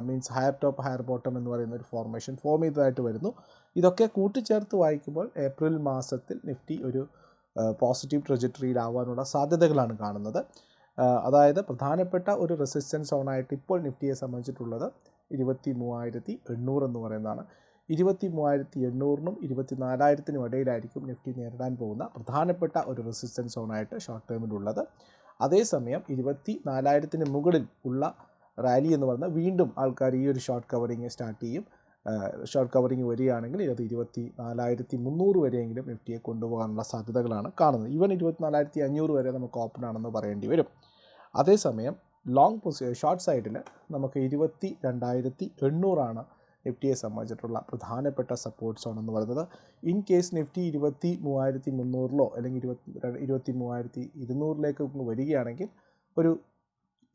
means higher top higher bottom എന്ന് പറയുന്ന ഒരു ഫോർമേഷൻ ഫോം ചെയ്തതായിട്ട് വരുന്നു. ഇതൊക്കെ കൂട്ടിച്ചേർത്ത് വായിക്കുമ്പോൾ ഏപ്രിൽ മാസത്തിൽ നിഫ്റ്റി ഒരു പോസിറ്റീവ് ട്രജറ്ററിയിലാവാനുള്ള സാധ്യതകളാണ് കാണുന്നത്. അതായത് പ്രധാനപ്പെട്ട ഒരു റെസിസ്റ്റൻസ് സോണായിട്ട് ഇപ്പോൾ നിഫ്റ്റിയെ സംബന്ധിച്ചിട്ടുള്ളത് ഇരുപത്തി മൂവായിരത്തി എണ്ണൂറ് എന്ന് പറയുന്നതാണ്. ഇരുപത്തി മൂവായിരത്തി എണ്ണൂറിനും ഇരുപത്തി നാലായിരത്തിനും ഇടയിലായിരിക്കും നിഫ്റ്റി നേരിടാൻ പോകുന്ന പ്രധാനപ്പെട്ട ഒരു റെസിസ്റ്റൻസ് സോണായിട്ട് ഷോർട്ട് ടേമിലുള്ളത് അതേസമയം ഇരുപത്തി നാലായിരത്തിന് മുകളിൽ ഉള്ള റാലി എന്ന് പറഞ്ഞാൽ വീണ്ടും ആൾക്കാർ ഈ ഒരു ഷോർട്ട് കവറിങ് സ്റ്റാർട്ട് ചെയ്യും. ഷോർട്ട് കവറിങ് വരികയാണെങ്കിൽ ഇത് ഇരുപത്തി നാലായിരത്തി മുന്നൂറ് വരെയെങ്കിലും നിഫ്റ്റിയെ കൊണ്ടുപോകാനുള്ള സാധ്യതകളാണ് കാണുന്നത്. ഈവൻ ഇരുപത്തി നാലായിരത്തി അഞ്ഞൂറ് വരെ നമുക്ക് ഓപ്പൺ ആണെന്ന് പറയേണ്ടി വരും. അതേസമയം ലോങ് പൊസി ഷോർട്ട് സൈഡിൽ നമുക്ക് ഇരുപത്തി രണ്ടായിരത്തി എണ്ണൂറാണ് നിഫ്റ്റിയെ സംബന്ധിച്ചിട്ടുള്ള പ്രധാനപ്പെട്ട സപ്പോർട്ട് സോൺ എന്ന് പറയുന്നത്. ഇൻ കേസ് നിഫ്റ്റി ഇരുപത്തി മൂവായിരത്തി മുന്നൂറിലോ അല്ലെങ്കിൽ ഇരുപത്തി ഇരുപത്തി മൂവായിരത്തി ഇരുന്നൂറിലേക്ക് വരികയാണെങ്കിൽ ഒരു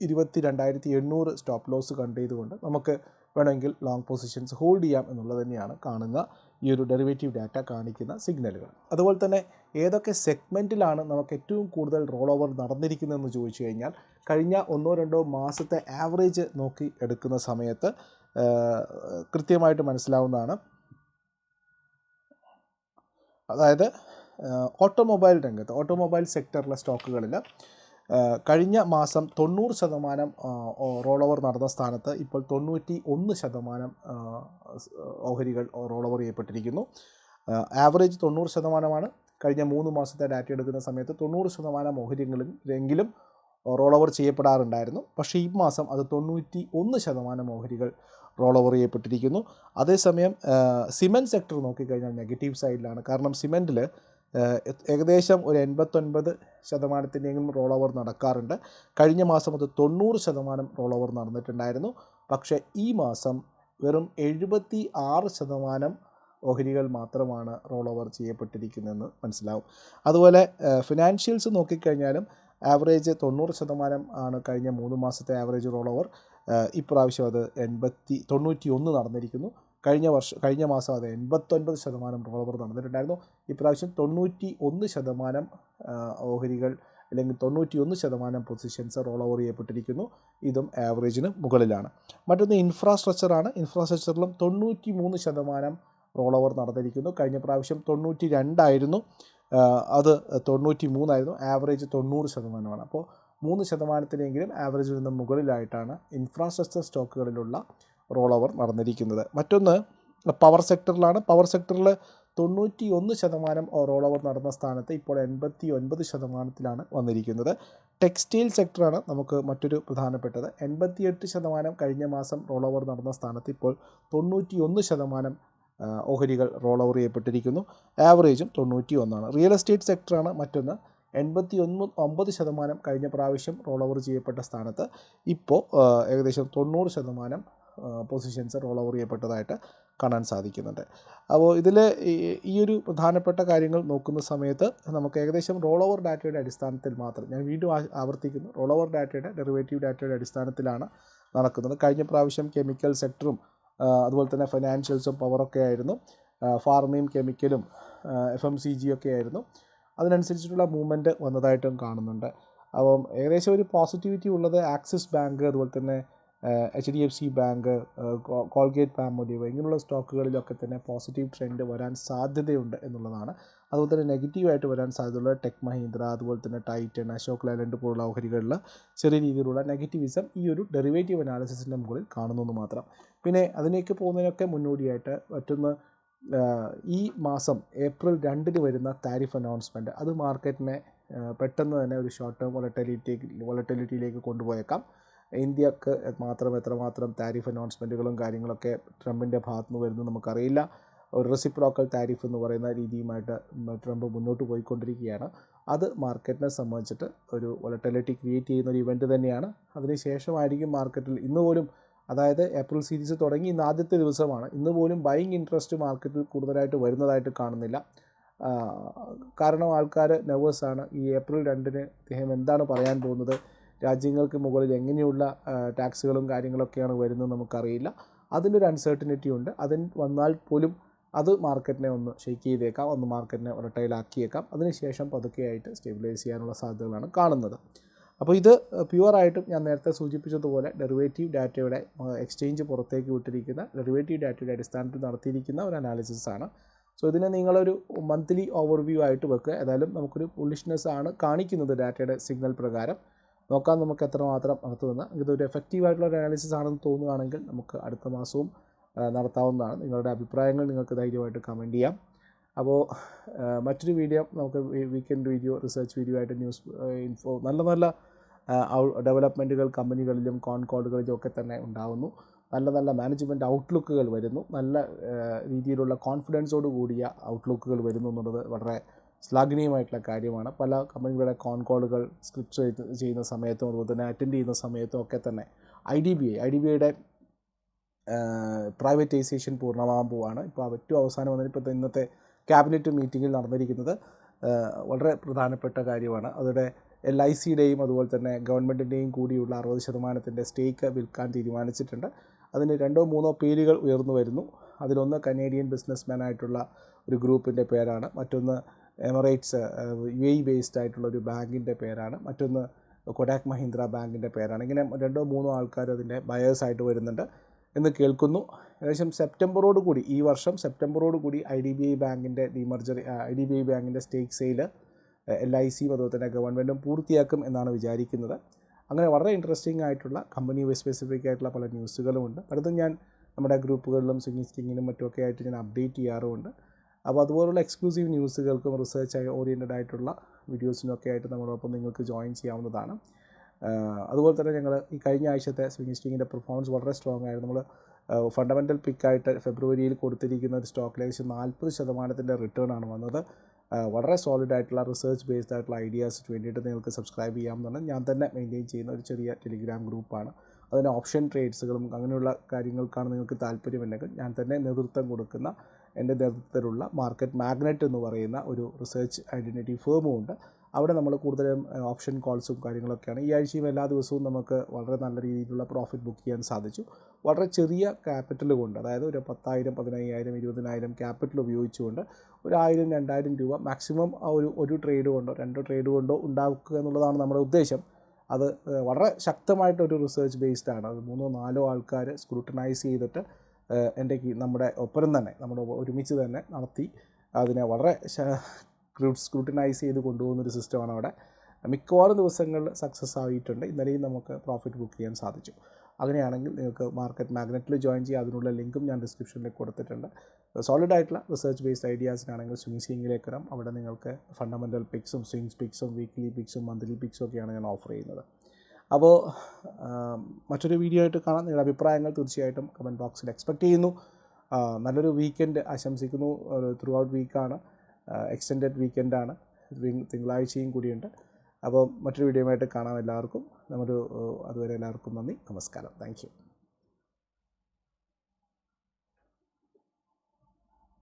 ഇരുപത്തി രണ്ടായിരത്തി എണ്ണൂറ് സ്റ്റോപ്പ് ലോസ് കണ്ട് ചെയ്തുകൊണ്ട് നമുക്ക് വേണമെങ്കിൽ ലോങ് പൊസിഷൻസ് ഹോൾഡ് ചെയ്യാം എന്നുള്ളത് തന്നെയാണ് കാണുന്ന ഈ ഒരു ഡെറിവേറ്റീവ് ഡാറ്റ കാണിക്കുന്ന സിഗ്നലുകൾ അതുപോലെ തന്നെ ഏതൊക്കെ സെഗ്മെന്റിലാണ് നമുക്ക് ഏറ്റവും കൂടുതൽ റോൾ ഓവർ നടന്നിരിക്കുന്നതെന്ന് ചോദിച്ചു കഴിഞ്ഞാൽ കഴിഞ്ഞ ഒന്നോ രണ്ടോ മാസത്തെ ആവറേജ് നോക്കി എടുക്കുന്ന സമയത്ത് കൃത്യമായിട്ട് മനസ്സിലാവുന്നതാണ്. അതായത് ഓട്ടോമൊബൈൽ രംഗത്ത് ഓട്ടോമൊബൈൽ സെക്ടറിലെ സ്റ്റോക്കുകളിൽ കഴിഞ്ഞ മാസം തൊണ്ണൂറ് ശതമാനം റോൾ ഓവർ നടന്ന സ്ഥാനത്ത് ഇപ്പോൾ തൊണ്ണൂറ്റി ഒന്ന് ശതമാനം ഓഹരികൾ റോൾ ഓവർ ചെയ്യപ്പെട്ടിരിക്കുന്നു ആവറേജ് തൊണ്ണൂറ് ശതമാനമാണ്. കഴിഞ്ഞ മൂന്ന് മാസത്തെ ഡാറ്റ എടുക്കുന്ന സമയത്ത് തൊണ്ണൂറ് ശതമാനം ഓഹരികളെങ്കിലും റോൾ ഓവർ ചെയ്യപ്പെടാറുണ്ടായിരുന്നു. പക്ഷേ ഈ മാസം അത് തൊണ്ണൂറ്റി ഒന്ന് ശതമാനം ഓഹരികൾ റോൾ ഓവർ ചെയ്യപ്പെട്ടിരിക്കുന്നു അതേസമയം സിമെന്റ് സെക്ടർ നോക്കിക്കഴിഞ്ഞാൽ നെഗറ്റീവ് സൈഡിലാണ്. കാരണം സിമെന്റിൽ ഏകദേശം ഒരു എൺപത്തൊൻപത് ശതമാനത്തിന്റെയും റോൾ ഓവർ നടക്കാറുണ്ട്. കഴിഞ്ഞ മാസം അത് തൊണ്ണൂറ് ശതമാനം റോൾ ഓവർ നടന്നിട്ടുണ്ടായിരുന്നു. പക്ഷേ ഈ മാസം വെറും എഴുപത്തി ആറ് ശതമാനം ഓഹരികൾ മാത്രമാണ് റോൾ ഓവർ ചെയ്യപ്പെട്ടിരിക്കുന്നതെന്ന് മനസ്സിലാവും. അതുപോലെ ഫിനാൻഷ്യൽസ് നോക്കിക്കഴിഞ്ഞാലും ആവറേജ് തൊണ്ണൂറ് ശതമാനം ആണ് കഴിഞ്ഞ മൂന്ന് മാസത്തെ ആവറേജ് റോൾ ഓവർ ഇപ്രാവശ്യം അത് എൺപത്തി തൊണ്ണൂറ്റി ഒന്ന് നടന്നിരിക്കുന്നു. കഴിഞ്ഞ വർഷം കഴിഞ്ഞ മാസം അത് എൺപത്തൊൻപത് ശതമാനം റോളോവർ നടന്നിട്ടുണ്ടായിരുന്നു. ഇപ്രാവശ്യം തൊണ്ണൂറ്റി ഒന്ന് ശതമാനം ഓഹരികൾ അല്ലെങ്കിൽ തൊണ്ണൂറ്റി ഒന്ന് ശതമാനം പൊസിഷൻസ് റോൾ ഓവർ ചെയ്യപ്പെട്ടിരിക്കുന്നു. ഇതും ആവറേജിന് മുകളിലാണ്. മറ്റൊന്ന് ഇൻഫ്രാസ്ട്രക്ചറാണ്. ഇൻഫ്രാസ്ട്രക്ചറിലും തൊണ്ണൂറ്റി മൂന്ന് ശതമാനം റോൾ ഓവർ നടന്നിരിക്കുന്നു. കഴിഞ്ഞ പ്രാവശ്യം തൊണ്ണൂറ്റി രണ്ടായിരുന്നു അത് തൊണ്ണൂറ്റി മൂന്നായിരുന്നു ആവറേജ് തൊണ്ണൂറ് ശതമാനമാണ്. അപ്പോൾ മൂന്ന് ശതമാനത്തിനെങ്കിലും ആവറേജിൽ നിന്ന് മുകളിലായിട്ടാണ് ഇൻഫ്രാസ്ട്രക്ചർ സ്റ്റോക്കുകളിലുള്ള റോൾ ഓവർ നടന്നിരിക്കുന്നത്. മറ്റൊന്ന് പവർ സെക്ടറിലാണ് പവർ സെക്ടറിൽ തൊണ്ണൂറ്റി ഒന്ന് ശതമാനം റോൾ ഓവർ നടന്ന സ്ഥാനത്ത് ഇപ്പോൾ എൺപത്തി ഒൻപത് ശതമാനത്തിലാണ് വന്നിരിക്കുന്നത്. ടെക്സ്റ്റൈൽ സെക്ടറാണ് നമുക്ക് മറ്റൊരു പ്രധാനപ്പെട്ടത്. എൺപത്തിയെട്ട് ശതമാനം കഴിഞ്ഞ മാസം റോൾ ഓവർ നടന്ന സ്ഥാനത്ത് ഇപ്പോൾ തൊണ്ണൂറ്റി ഒന്ന് ശതമാനം ഓഹരികൾ റോൾ ഓവർ ചെയ്യപ്പെട്ടിരിക്കുന്നു. ആവറേജും തൊണ്ണൂറ്റി ഒന്നാണ് റിയൽ എസ്റ്റേറ്റ് സെക്ടറാണ് മറ്റൊന്ന്. എൺപത്തി ഒന്ന് ഒമ്പത് ശതമാനം കഴിഞ്ഞ പ്രാവശ്യം റോൾ ഓവർ ചെയ്യപ്പെട്ട സ്ഥാനത്ത്. ഇപ്പോൾ ഏകദേശം തൊണ്ണൂറ് ശതമാനം പൊസിഷൻസ് റോൾ ഓവർ ചെയ്യപ്പെട്ടതായിട്ട് കാണാൻ സാധിക്കുന്നുണ്ട്. അപ്പോൾ ഇതിൽ ഈ ഒരു പ്രധാനപ്പെട്ട കാര്യങ്ങൾ നോക്കുന്ന സമയത്ത് നമുക്ക് ഏകദേശം റോൾ ഓവർ ഡാറ്റയുടെ അടിസ്ഥാനത്തിൽ മാത്രം ഞാൻ വീണ്ടും ആവർത്തിക്കുന്നു റോൾ ഓവർ ഡാറ്റയുടെ ഡെറിവേറ്റീവ് ഡാറ്റയുടെ അടിസ്ഥാനത്തിലാണ് നടക്കുന്നത്. കഴിഞ്ഞ പ്രാവശ്യം കെമിക്കൽ സെക്ടറും അതുപോലെ തന്നെ ഫൈനാൻഷ്യൽസും പവറൊക്കെ ആയിരുന്നു. ഫാർമയും കെമിക്കലും എഫ് എം സി ജി ഒക്കെ ആയിരുന്നു. അതിനനുസരിച്ചിട്ടുള്ള മൂവ്മെന്റ് വന്നതായിട്ടും കാണുന്നുണ്ട്. അപ്പം ഏകദേശം ഒരു പോസിറ്റിവിറ്റി ഉള്ളത് ആക്സിസ് ബാങ്ക് അതുപോലെ തന്നെ H D F C bank Colgate Palmolive ഇങ്ങനെയുള്ള സ്റ്റോക്കുകളിലൊക്കെ തന്നെ പോസിറ്റീവ് ട്രെൻഡ് വരാൻ സാധ്യതയുണ്ട് എന്നുള്ളതാണ്. അതുപോലെ തന്നെ നെഗറ്റീവായിട്ട് വരാൻ സാധ്യതയുള്ള ടെക് മഹീന്ദ്ര അതുപോലെ തന്നെ ടൈറ്റൻ അശോക് ലൈലൻഡ് പോലുള്ള ഓഹരികളിൽ ചെറിയ രീതിയിലുള്ള നെഗറ്റിവിസം ഈ ഒരു ഡെറിവേറ്റീവ് അനാലിസിസിന്റെ മുകളിൽ കാണുന്നു മാത്രം. പിന്നെ അതിലേക്ക് പോകുന്നതിനൊക്കെ മുന്നോടിയായിട്ട് മറ്റൊന്ന് ഈ മാസം ഏപ്രിൽ രണ്ടിന് വരുന്ന താരിഫ് അനൗൺസ്മെന്റ് അത് മാർക്കറ്റിനെ പെട്ടെന്ന് തന്നെ ഒരു ഷോർട്ട് ടേം വൊളറ്റിലിറ്റി വൊളറ്റിലിറ്റിയിലേക്ക് കൊണ്ടുപോയേക്കാം. ഇന്ത്യയ്ക്ക് മാത്രം എത്രമാത്രം താരിഫ് അനൗൺസ്മെന്റുകളും കാര്യങ്ങളൊക്കെ ട്രംപിന്റെ ഭാഗത്തു നിന്ന് വരുന്നു നമുക്കറിയില്ല. ഒരു റെസിപ്രോക്കൽ താരിഫ് എന്ന് പറയുന്ന രീതിയുമായിട്ട് ട്രംപ് മുന്നോട്ട് പോയിക്കൊണ്ടിരിക്കുകയാണ്. അത് മാർക്കറ്റിനെ സംബന്ധിച്ചിട്ട് ഒരു വൊളറ്റിലിറ്റി ക്രിയേറ്റ് ചെയ്യുന്ന ഒരു ഇവന്റ് തന്നെയാണ്. അതിനുശേഷമായിരിക്കും മാർക്കറ്റിൽ ഇന്ന് പോലും അതായത് ഏപ്രിൽ സീരീസ് തുടങ്ങി ഇന്ന് ആദ്യത്തെ ദിവസമാണ്. ഇന്ന് പോലും ബൈങ് ഇൻട്രസ്റ്റ് മാർക്കറ്റിൽ കൂടുതലായിട്ട് വരുന്നതായിട്ട് കാണുന്നില്ല. കാരണം ആൾക്കാർ നെർവസാണ് ഈ ഏപ്രിൽ രണ്ടിന് അദ്ദേഹം എന്താണ് പറയാൻ പോകുന്നത്? രാജ്യങ്ങൾക്ക് മുകളിൽ എങ്ങനെയുള്ള ടാക്സുകളും കാര്യങ്ങളൊക്കെയാണ് വരുന്നത് നമുക്കറിയില്ല. അതിന്റെ ഒരു അൺസർട്ടനിറ്റി ഉണ്ട്. അതിന് വന്നാൽ പോലും അത് മാർക്കറ്റിനെ ഒന്ന് ഷെയ്ക്ക് ചെയ്തേക്കാം. ഒന്ന് മാർക്കറ്റിനെ ഒരട്ടയിലാക്കിയേക്കാം അതിനുശേഷം പതുക്കെയായിട്ട് സ്റ്റെബിലൈസ് ചെയ്യാനുള്ള സാധ്യതകളാണ് കാണുന്നത്. അപ്പോൾ ഇത് പ്യുവറായിട്ടും ഞാൻ നേരത്തെ സൂചിപ്പിച്ചതുപോലെ ഡെറിവേറ്റീവ് ഡാറ്റയുടെ എക്സ്ചേഞ്ച് പുറത്തേക്ക് വിട്ടിരിക്കുന്ന ഡെറിവേറ്റീവ് ഡാറ്റയുടെ അടിസ്ഥാനത്തിൽ നടത്തിയിരിക്കുന്ന ഒരു അനാലിസിസ് ആണ്. സോ ഇതിനെ നിങ്ങളൊരു മന്ത്ലി ഓവർവ്യൂ ആയിട്ട് വെക്കുക. ഏതായാലും നമുക്കൊരു പുള്ളിഷ്നെസ് ആണ് കാണിക്കുന്നത് ഡാറ്റയുടെ സിഗ്നൽ പ്രകാരം. നോക്കാൻ നമുക്ക് എത്രമാത്രം നടത്തുമെന്ന് ഇതൊരു എഫക്റ്റീവ് ആയിട്ടുള്ള ഒരു അനാലിസിസ് ആണെന്ന് തോന്നുകയാണെങ്കിൽ നമുക്ക് അടുത്ത മാസവും നടത്താവുന്നതാണ്. നിങ്ങളുടെ അഭിപ്രായങ്ങൾ നിങ്ങൾക്ക് ധൈര്യമായിട്ട് കമന്റ് ചെയ്യാം. അപ്പോൾ മറ്റൊരു വീഡിയോ നമുക്ക് വീക്കെൻഡ് വീഡിയോ റിസർച്ച് വീഡിയോ ആയിട്ട് ന്യൂസ് ഇൻഫോ നല്ല നല്ല ഡെവലപ്മെന്റുകൾ കമ്പനികളിലും കോൺകോഡുകളിലും ഒക്കെ തന്നെ ഉണ്ടാകുന്നു നല്ല നല്ല മാനേജ്മെന്റ് ഔട്ട്ലുക്കുകൾ വരുന്നു. നല്ല രീതിയിലുള്ള കോൺഫിഡൻസോട് കൂടിയ ഔട്ട്ലുക്കുകൾ വരുന്നു എന്നുള്ളത് വളരെ ശ്ലാഘനീയമായിട്ടുള്ള കാര്യമാണ്. പല കമ്പനികളുടെ കോൺകോളുകൾ സ്ക്രിപ്റ്റ് ചെയ്യുന്ന സമയത്തും അതുപോലെ തന്നെ അറ്റൻഡ് ചെയ്യുന്ന സമയത്തും ഒക്കെ തന്നെ I D B I I D B ഐയുടെ പ്രൈവറ്റൈസേഷൻ പൂർണമാകാൻ പോവുകയാണ് ഇപ്പോൾ ഏറ്റവും അവസാനം വന്നിട്ട് ഇപ്പോൾ ഇന്നത്തെ ക്യാബിനറ്റ് മീറ്റിങ്ങിൽ നടന്നിരിക്കുന്നത് വളരെ പ്രധാനപ്പെട്ട കാര്യമാണ്. അതോടെ എൽ ഐ സിയുടെയും അതുപോലെ തന്നെ ഗവൺമെന്റിന്റെയും കൂടിയുള്ള അറുപത് ശതമാനത്തിന്റെ സ്റ്റേക്ക് വിൽക്കാൻ തീരുമാനിച്ചിട്ടുണ്ട്. അതിന് രണ്ടോ മൂന്നോ പേരുകൾ ഉയർന്നു വരുന്നു. അതിലൊന്ന് കനേഡിയൻ ബിസിനസ്മാൻ ആയിട്ടുള്ള ഒരു ഗ്രൂപ്പിന്റെ പേരാണ്. മറ്റൊന്ന് എമറേറ്റ്സ് യു എ ബേസ്ഡ് ആയിട്ടുള്ള ഒരു ബാങ്കിന്റെ പേരാണ്. മറ്റൊന്ന് കൊഡാക് മഹീന്ദ്ര ബാങ്കിന്റെ പേരാണ്. ഇങ്ങനെ രണ്ടോ മൂന്നോ ആൾക്കാർ അതിന്റെ ബയേഴ്സ് ആയിട്ട് വരുന്നുണ്ട് എന്ന് കേൾക്കുന്നു. ഏകദേശം സെപ്റ്റംബറോട് കൂടി ഈ വർഷം സെപ്റ്റംബറോട് കൂടി ഐ ഡി ബി ഐ ബാങ്കിന്റെ ഡിമർജറി ഐ ഡി ബി ഐ ബാങ്കിന്റെ സ്റ്റേക്ക് സെയിൽ എൽ ഐ സിയും അതുപോലെ തന്നെ ഗവൺമെന്റും പൂർത്തിയാക്കും എന്നാണ് വിചാരിക്കുന്നത്. അങ്ങനെ വളരെ ഇൻട്രസ്റ്റിംഗ് ആയിട്ടുള്ള കമ്പനി സ്പെസിഫിക് ആയിട്ടുള്ള പല ന്യൂസുകളും ഉണ്ട് പലതും ഞാൻ നമ്മുടെ ഗ്രൂപ്പുകളിലും സ്വിംഗ് സ്റ്റിങ്ങിനും മറ്റുമൊക്കെ ആയിട്ട് ഞാൻ അപ്ഡേറ്റ് ചെയ്യാറുമുണ്ട്. അപ്പോൾ അതുപോലുള്ള എക്സ്ക്ലൂസീവ് ന്യൂസുകൾക്കും റിസർച്ച് ഓറിയന്റഡ് ആയിട്ടുള്ള വീഡിയോസിനൊക്കെ ആയിട്ട് നമ്മളോടൊപ്പം നിങ്ങൾക്ക് ജോയിൻ ചെയ്യാവുന്നതാണ്. അതുപോലെ തന്നെ ഞങ്ങൾ ഈ കഴിഞ്ഞ ആഴ്ചത്തെ സ്വിംഗ് സ്റ്റിങ്ങിന്റെ പെർഫോമൻസ് വളരെ സ്ട്രോങ് ആയിരുന്നു. നമ്മൾ ഫണ്ടമെന്റൽ പിക്കായിട്ട് ഫെബ്രുവരിയിൽ കൊടുത്തിരിക്കുന്ന ഒരു ഏകദേശം നാൽപ്പത് ശതമാനത്തിന്റെ റിട്ടേൺ ആണ് വന്നത്. വളരെ സോളിഡ് ആയിട്ടുള്ള റിസർച്ച് ബേസ്ഡ് ആയിട്ടുള്ള ഐഡിയാസ് വേണ്ടിയിട്ട് നിങ്ങൾക്ക് സബ്സ്ക്രൈബ് ചെയ്യാമെന്നാണ് ഞാൻ തന്നെ മെയിന്റെയിൻ ചെയ്യുന്ന ഒരു ചെറിയ ടെലിഗ്രാം ഗ്രൂപ്പാണ് അതിന് ഓപ്ഷൻ ട്രേഡ്സുകളും അങ്ങനെയുള്ള കാര്യങ്ങൾക്കാണ് നിങ്ങൾക്ക് താല്പര്യമുണ്ടെങ്കിൽ ഞാൻ തന്നെ നേതൃത്വം കൊടുക്കുന്ന എന്റെ നേതൃത്വത്തിലുള്ള മാർക്കറ്റ് മാഗ്നറ്റ് എന്ന് പറയുന്ന ഒരു റിസർച്ച് ഐഡന്റിറ്റി ഫേമും ഉണ്ട്. അവിടെ നമ്മൾ കൂടുതലും ഓപ്ഷൻ കോൾസും കാര്യങ്ങളൊക്കെയാണ്. ഈ ആഴ്ചയും എല്ലാ ദിവസവും നമുക്ക് വളരെ നല്ല രീതിയിലുള്ള പ്രോഫിറ്റ് ബുക്ക് ചെയ്യാൻ സാധിച്ചു. വളരെ ചെറിയ ക്യാപിറ്റൽ കൊണ്ട് അതായത് ഒരു പത്തായിരം പതിനയ്യായിരം ഇരുപതിനായിരം ക്യാപിറ്റൽ ഉപയോഗിച്ചുകൊണ്ട് ഒരു ആയിരം രണ്ടായിരം രൂപ മാക്സിമം ആ ഒരു ഒരു ട്രേഡ് കൊണ്ടോ രണ്ടോ ട്രേഡ് കൊണ്ടോ ഉണ്ടാക്കുക എന്നുള്ളതാണ് നമ്മുടെ ഉദ്ദേശം. അത് വളരെ ശക്തമായിട്ടൊരു റിസർച്ച് ബേസ്ഡ് ആണ്. അത് മൂന്നോ നാലോ ആൾക്കാർ സ്ക്രൂട്ടനൈസ് ചെയ്തിട്ട് എന്റെ നമ്മുടെ ഒപ്പരം തന്നെ നമ്മുടെ ഒരുമിച്ച് തന്നെ നടത്തി അതിനെ വളരെ സ്ക്രൂട്ടിനൈസ് ചെയ്ത് കൊണ്ടുപോകുന്ന ഒരു സിസ്റ്റമാണ് അവിടെ. മിക്കവാറും ദിവസങ്ങളിൽ സക്സസ് ആയിട്ടുണ്ട്. ഇന്നലെയും നമുക്ക് പ്രോഫിറ്റ് ബുക്ക് ചെയ്യാൻ സാധിച്ചു. അങ്ങനെയാണെങ്കിൽ നിങ്ങൾക്ക് മാർക്കറ്റ് മാഗ്നറ്റിൽ ജോയിൻ ചെയ്യുക അതിനുള്ള ലിങ്കും ഞാൻ ഡിസ്ക്രിപ്ഷനിൽ കൊടുത്തിട്ടുണ്ട്. സോളിഡ് ആയിട്ടുള്ള റിസർച്ച് ബേസ്ഡ് ഐഡിയാസിനാണെങ്കിൽ സ്വിംഗ് സ്വിങ്ങിലേക്ക് വരാം. അവിടെ നിങ്ങൾക്ക് ഫണ്ടമെന്റൽ പിക്സും സ്വിങ്സ് പിക്സും വീക്ക്ലി പിക്സും മന്ത്ലി പിക്സും ഒക്കെയാണ് ഞാൻ ഓഫർ ചെയ്യുന്നത്. അപ്പോൾ മറ്റൊരു വീഡിയോ ആയിട്ട് കാണാം. നിങ്ങളുടെ അഭിപ്രായങ്ങൾ തീർച്ചയായിട്ടും കമന്റ് ബോക്സിൽ എക്സ്പെക്റ്റ് ചെയ്യുന്നു. നല്ലൊരു വീക്കെൻഡ് ആശംസിക്കുന്നു. ത്രൂ ഔട്ട് വീക്കാണ് എക്സ്റ്റെൻഡഡ് വീക്കെൻഡാണ് തിങ്കളാഴ്ചയും കൂടിയുണ്ട്. അപ്പോൾ മറ്റൊരു വീഡിയോയുമായിട്ട് കാണാം എല്ലാവർക്കും. നമ്മുടെ അതുവരെ എല്ലാവർക്കും നന്ദി. നമസ്കാരം. താങ്ക്